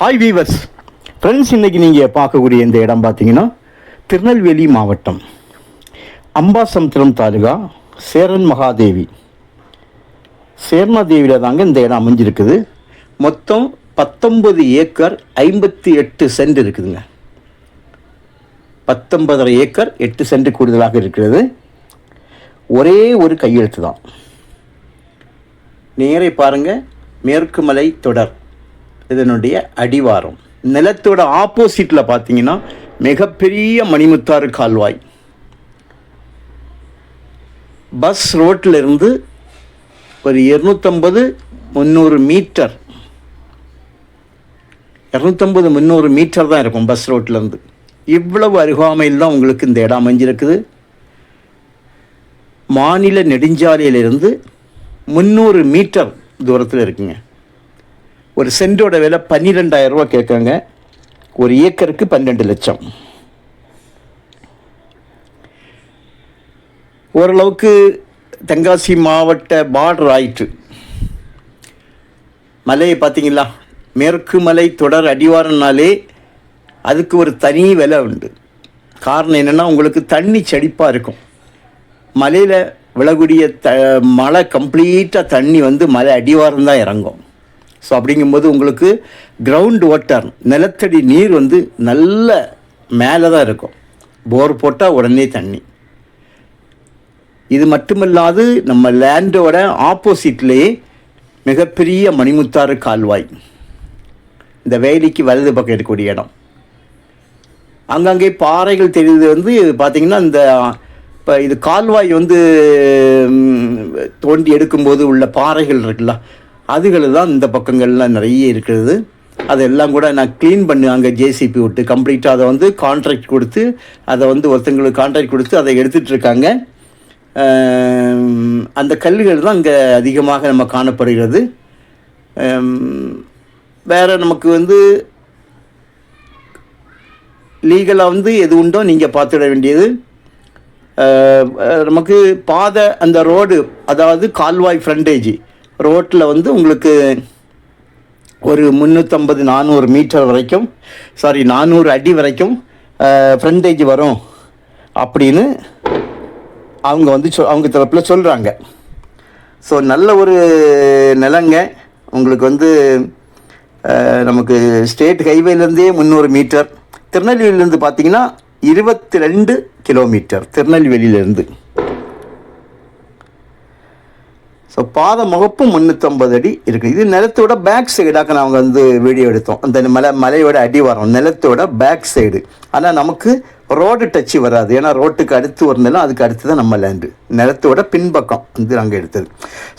Hi viewers friends இன்னைக்கு நீங்கள் பார்க்கக்கூடிய இந்த இடம் பார்த்தீங்கன்னா திருநெல்வேலி மாவட்டம். அம்பாசமுத்திரம் தாலுகா சேரன் மகாதேவி. சேர்மாதேவியில் தாங்க இந்த இடம் அமைஞ்சிருக்குது. மொத்தம் பத்தொன்பது ஏக்கர் ஐம்பத்தி எட்டு சென்ட் இருக்குதுங்க. பத்தொன்பதரை ஏக்கர் எட்டு சென்ட் கூடுதலாக இருக்கிறது. ஒரே ஒரு கையெழுத்து தான். நேரை பாருங்கள் மேற்கு மலை தொடர். இதனுடைய அடிவாரம். நிலத்தோட ஆப்போசிட்டில் பார்த்தீங்கன்னா மிகப்பெரிய மணிமுத்தாறு கால்வாய். பஸ் ரோட்டில் இருந்து ஒரு இரநூத்தம்பது முந்நூறு மீட்டர். இரநூத்தம்பது முந்நூறு மீட்டர் தான் இருக்கும் பஸ் ரோட்லேருந்து இவ்வளவு அருகாமையில் தான் உங்களுக்கு இந்த இடம் அமைஞ்சிருக்குது. மாநில நெடுஞ்சாலையிலிருந்து முந்நூறு மீட்டர் தூரத்தில் இருக்குங்க. ஒரு சென்டோட விலை பன்னிரெண்டாயிரம் ரூபா கேட்குறாங்க. ஒரு ஏக்கருக்கு பன்னெண்டு லட்சம். ஓரளவுக்கு தென்காசி மாவட்ட பார்டர் ஆயிற்று. மலையை பார்த்தீங்களா? மேற்கு மலை தொடர் அடிவாரம்னாலே அதுக்கு ஒரு தனி விலை உண்டு. காரணம் என்னென்னா உங்களுக்கு தண்ணி செழிப்பாக இருக்கும். மலையில் விழக்கூடிய த மழை கம்ப்ளீட்டாக தண்ணி வந்து மலை அடிவாரம் தான் இறங்கும். ஸோ அப்படிங்கும்போது உங்களுக்கு கிரவுண்ட் வாட்டர் நிலத்தடி நீர் வந்து நல்ல மேலே தான் இருக்கும். போர் போட்டால் உடனே தண்ணி. இது மட்டுமல்லாது நம்ம லேண்டோட ஆப்போசிட்லேயே மிகப்பெரிய மணிமுத்தாறு கால்வாய். இந்த வேலிக்கு வலது பக்கம் இருக்கக்கூடிய இடம். அங்கங்கே பாறைகள் தெரியுது வந்து பார்த்தீங்கன்னா இந்த இப்போ இது கால்வாய் வந்து தோண்டி எடுக்கும்போது உள்ள பாறைகள் இருக்குல்ல அதுகள் தான் இந்த பக்கங்கள்லாம் நிறைய இருக்கிறது. அதெல்லாம் கூட நான் க்ளீன் பண்ணு அங்கே ஜேசிபி விட்டு கம்ப்ளீட்டாக அதை வந்து கான்ட்ராக்ட் கொடுத்து அதை வந்து ஒருத்தங்களுக்கு கான்ட்ராக்ட் கொடுத்து அதை எடுத்துகிட்டு இருக்காங்க. அந்த கல்லுகள் தான் இங்கே அதிகமாக நம்ம காணப்படுகிறது. வேறு நமக்கு வந்து லீகலாக வந்து எது உண்டோ நீங்கள் பார்த்துட வேண்டியது. நமக்கு பாதை அந்த ரோடு அதாவது கால்வாய் ஃப்ரண்டேஜ் ரோட்டில் வந்து உங்களுக்கு ஒரு முந்நூற்றம்பது நானூறு மீட்டர் வரைக்கும் சாரி நானூறு அடி வரைக்கும் ஃப்ரண்டேஜ் வரும் அப்படின்னு அவங்க வந்து சொ அவங்க தரப்பில் சொல்கிறாங்க ஸோ நல்ல ஒரு நிலங்க. உங்களுக்கு வந்து நமக்கு ஸ்டேட் ஹைவேலேருந்தே முந்நூறு மீட்டர். திருநெல்வேலியிலேருந்து பார்த்தீங்கன்னா இருபத்தி ரெண்டு கிலோமீட்டர் திருநெல்வேலியிலேருந்து. ஸோ பாத முகப்பு முந்நூற்றம்பது அடி இருக்குது இது நிலத்தோட பேக் சைடாக நாங்கள் வந்து வீடியோ எடுத்தோம். அந்த மலை மலையோட அடி வரோம். நிலத்தோட பேக் சைடு ஆனால் நமக்கு ரோடு டச்சு வராது. ஏன்னா ரோட்டுக்கு அடுத்து ஒரு நிலம் அதுக்கு அடுத்து தான் நம்ம லேண்டு நிலத்தோட பின்பக்கம் வந்து நாங்கள் எடுத்தது.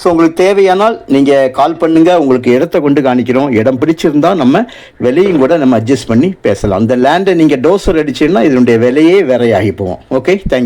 ஸோ உங்களுக்கு தேவையானால் நீங்கள் கால் பண்ணுங்கள் உங்களுக்கு இடத்த கொண்டு காணிக்கிறோம். இடம் பிடிச்சிருந்தால் நம்ம விலையும் கூட நம்ம அட்ஜஸ்ட் பண்ணி பேசலாம். அந்த லேண்டை நீங்கள் டோசர் அடிச்சீங்கன்னா இதனுடைய விலையே வேறையாகி போவோம் ஓகே தேங்க்யூ